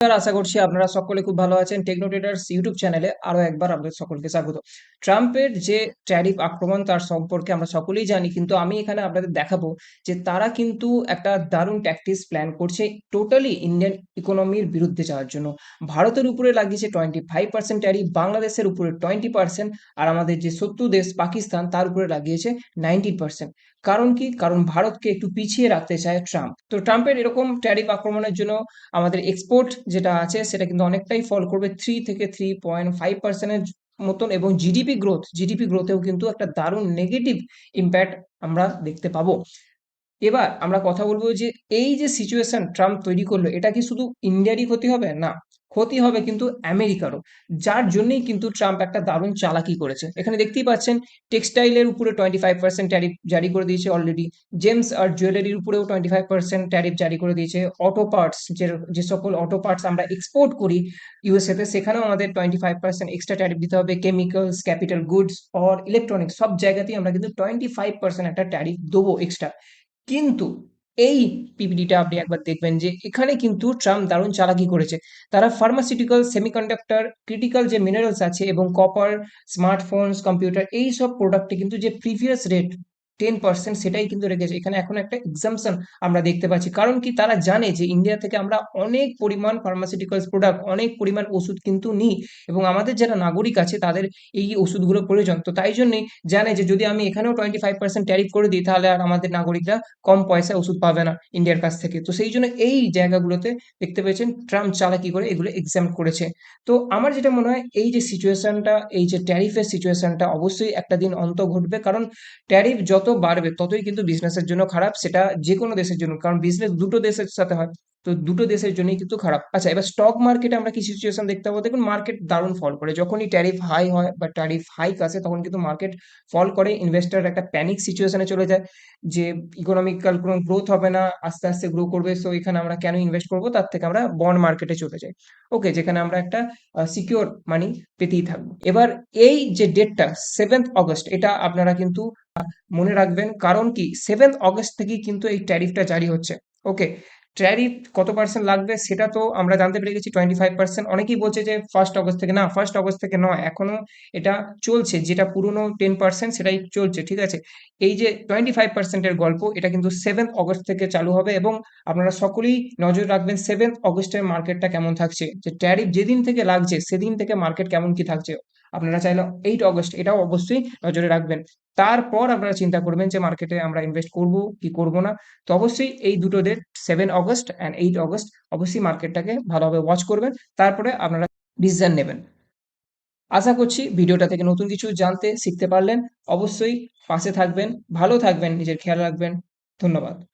আশা করছি আপনারা সকলে খুব ভালো আছেন। টেকনো ট্রেডার্স ইউটিউব চ্যানেলে আরও একবার আপনাদের সকলকে স্বাগত। ট্রাম্পের যে ট্যারিফ আক্রমণ তার সম্পর্কে আমরা সকলেই জানি, কিন্তু আমি এখানে আপনাদের দেখাবো যে তারা কিন্তু একটা দারুণ ট্যাকটিক্স প্ল্যান করছে টোটালি ইন্ডিয়ান ইকোনমির বিরুদ্ধে যাওয়ার জন্য। ভারতের উপরে লাগিয়েছে টোয়েন্টি ফাইভ পার্সেন্ট ট্যারিফ বাংলাদেশের উপরে টোয়েন্টি পার্সেন্ট আর আমাদের যে শত্রু দেশ, পাকিস্তান, তার উপরে লাগিয়েছে নাইনটিন পার্সেন্ট কারণ কি? কারণ ভারতকে একটু পিছিয়ে রাখতে চায় ট্রাম্প। তো ট্রাম্পের এরকম ট্যারিফ আক্রমণের জন্য আমাদের এক্সপোর্ট যেটা আছে, সেটা কিন্তু অনেকটাই ফল করবে থ্রি থেকে থ্রি পয়েন্ট ফাইভ পার্সেন্টের মতন এবং জিডিপি গ্রোথ জিডিপি গ্রোথেও কিন্তু একটা দারুণ নেগেটিভ ইম্প্যাক্ট আমরা দেখতে পাবো। এবার আমরা কথা বলব যে এই যে সিচুয়েশন ট্রাম্প তৈরি করল, এটা কি শুধু ইন্ডিয়ারই ক্ষতি হবে? না, ক্ষতি হবে কিন্তু আমেরিকারও। যার জন্যই কিন্তু ট্রাম্প একটা দারুণ চালাকি করেছে। এখানে দেখতেই পাচ্ছেন টেক্সটাইলের উপরে টোয়েন্টি ফাইভ পার্সেন্ট ট্যারিফ জারি করে দিয়েছে অলরেডি জেমস আর জুয়েলারির উপরেও টোয়েন্টি ফাইভ পার্সেন্ট ট্যারিফ জারি করে দিয়েছে। অটো পার্টস যে যে সকল অটো পার্টস আমরা এক্সপোর্ট করি ইউএসএতে সেখানেও আমাদের twenty five percent extra tariff দিতে হবে। Chemicals capital goods or electronics সব জায়গাতেই আমরা কিন্তু টোয়েন্টি ফাইভ পার্সেন্ট একটা ট্যারিফ দেবো এক্সট্রা কিন্তু এই পিপিডিটা আপনি একবার দেখবেন যে এখানে কিন্তু ট্রাম্প দারুণ চালাকি করেছে। তারা ফার্মাসিউটিক্যাল সেমিকন্ডাক্টর ক্রিটিক্যাল যে মিনারেলস আছে এবং কপার স্মার্টফোনস কম্পিউটার এই সব প্রোডাক্টে কিন্তু যে প্রিভিয়াস রেট টেন পার্সেন্ট সেটাই কিন্তু রেখেছে। এখানে এখন একটা এক্সামশন আমরা দেখতে পাচ্ছি। কারণ কি? তারা জানে যে ইন্ডিয়া থেকে আমরা অনেক পরিমাণ ফার্মাসিউটিক্যালস প্রোডাক্ট অনেক পরিমাণ ওষুধ কিন্তু নিই এবং আমাদের যারা নাগরিক আছে, তাদের এই ওষুধগুলো প্রয়োজন। তো তাই জন্যই জানে যে যদি আমি এখানেও টোয়েন্টি ফাইভ পার্সেন্ট ট্যারিফ করে দিই, তাহলে আর আমাদের নাগরিকরা কম পয়সায় ওষুধ পাবে না ইন্ডিয়ার কাছ থেকে। তো সেই জন্য এই জায়গাগুলোতে দেখতে পেয়েছেন ট্রাম্প চালাকি করে এগুলো এক্সাম করেছে। তো আমার যেটা মনে হয়, এই যে সিচুয়েশনটা এই যে ট্যারিফের সিচুয়েশনটা অবশ্যই একটা দিন অন্ত ঘটবে। কারণ ট্যারিফ যত বাড়বে, ততই কিন্তু বিজনেসের জন্য খারাপ, সেটা যে কোনো দেশের জন্য, কারণ বিজনেস দুটো দেশের সাথে হয়। তো দুটো দেশের জন্যই কিন্তু খারাপ। আচ্ছা এবার স্টক মার্কেটে আমরা কি সিচুয়েশন দেখতে পাবো? দেখুন মার্কেট দারুণ ফল করে। যখনই ট্যারিফ হাই হয় বা ট্যারিফ হাইক আসে, তখন কিন্তু মার্কেট ফল করে। ইনভেস্টার একটা প্যানিক সিচুয়েশনে চলে যায় যে ইকোনমিক্যাল কোনো গ্রোথ হবে না, আস্তে আস্তে গ্রো করবে। সো এখানে আমরা কেন ইনভেস্ট করব? তার থেকে আমরা বন্ড মার্কেটে চলে যাই। ওকে যেখানে আমরা একটা সিকিওর মানি পেতেই থাকব। এবার এই যে ডেটটা সেভেন্থ অগস্ট এটা আপনারা কিন্তু মনে রাখবেন। কারণ কি? সেভেন্থ অগস্ট থেকেই কিন্তু এই ট্যারিফটা জারি হচ্ছে। ওকে ট্যারিফ কত পার্সেন্ট লাগবে সেটা তো আমরা জানতে পেরে গেছি টোয়েন্টি ফাইভ পার্সেন্ট অনেকেই বলছে যে ফার্স্ট অগস্ট থেকে, না ফার্স্ট অগস্ট থেকে নয়, এখনও এটা চলছে, যেটা পুরনো টেন পার্সেন্ট সেটাই চলছে, ঠিক আছে? এই যে টোয়েন্টি ফাইভ পার্সেন্টের গল্প, এটা কিন্তু সেভেন্থ অগস্ট থেকে চালু হবে এবং আপনারা সকলেই নজর রাখবেন সেভেন্থ অগস্টের মার্কেটটা কেমন থাকছে। যে ট্যারিফ যেদিন থেকে লাগছে, সেদিন থেকে মার্কেট কেমন কি থাকছে, আপনারা চাইলে এইট অগস্ট এটাও অবশ্যই নজরে রাখবেন। তারপর আপনারা চিন্তা করবেন যে মার্কেটে আমরা ইনভেস্ট করব, কি করব না। তো অবশ্যই এই দুটো date seven August and eight August অবশ্যই মার্কেটটাকে ভালোভাবে ওয়াচ করবেন। তারপরে আপনারা ডিসিশন নেবেন। আশা করছি ভিডিওটা থেকে নতুন কিছু জানতে, শিখতে পারলেন। অবশ্যই পাশে থাকবেন, ভালো থাকবেন, নিজের খেয়াল রাখবেন। ধন্যবাদ।